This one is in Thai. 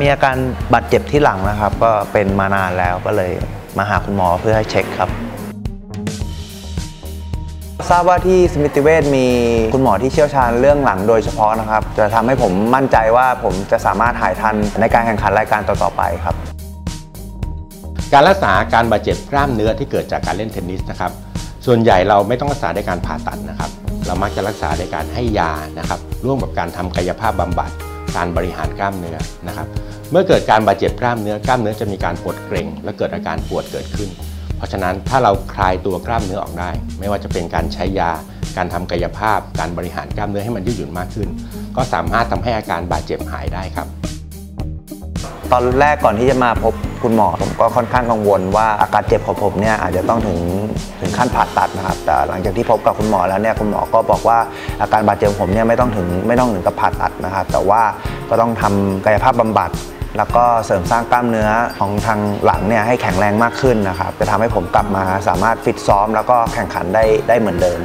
มีอาการบาดเจ็บที่หลังนะครับ ก็เป็นมานานแล้วก็เลยมาหาคุณหมอเพื่อให้เช็คครับทราบว่าที่สมิติเวชมีคุณหมอที่เชี่ยวชาญเรื่องหลังโดยเฉพาะนะครับ จะทำให้ผมมั่นใจว่าผมจะสามารถหายทันในการแข่งขันรายการต่อๆไปครับ การรักษาการบาดเจ็บกล้ามเนื้อที่เกิดจากการเล่นเทนนิสนะครับ ส่วนใหญ่เราไม่ต้องรักษาด้วยการผ่าตัดนะครับ เรามักจะรักษาด้วยการให้ยานะครับ ร่วมกับการทำกายภาพบำบัด การบริหารกล้ามเนื้อนะครับ เมื่อเกิดการบาดเจ็บกล้ามเนื้อกล้ามเนื้อจะมีการปวดเกร็ง และเกิดอาการปวดเกิดขึ้น เพราะฉะนั้นถ้าเราคลายตัวกล้ามเนื้อออกได้ ไม่ว่าจะเป็นการใช้ยา การทำกายภาพ การบริหารกล้ามเนื้อให้มันยืดหยุ่นมากขึ้น ก็สามารถทำให้อาการบาดเจ็บหายได้ครับ ตอนแรกก่อนที่จะมาพบคุณหมอผมก็ค่อนข้างกังวลว่าอาการเจ็บของผมเนี่ยอาจจะต้องถึงถึงขั้นผ่าตัดนะครับแต่หลังจากที่พบกับคุณหมอแล้วเนี่ยคุณหมอก็บอกว่าอาการบาดเจ็บของผมเนี่ยไม่ต้องถึงไม่ต้องถึงกับผ่าตัดนะครับแต่ว่าก็ต้องทำกายภาพบำบัด แล้วก็เสริมสร้างกล้ามเนื้อของทางหลังเนี่ยให้แข็งแรงมากขึ้นนะครับจะทำให้ผมกลับมาสามารถฟิตซ้อม แล้วก็แข่งขันได้ได้เหมือนเดิม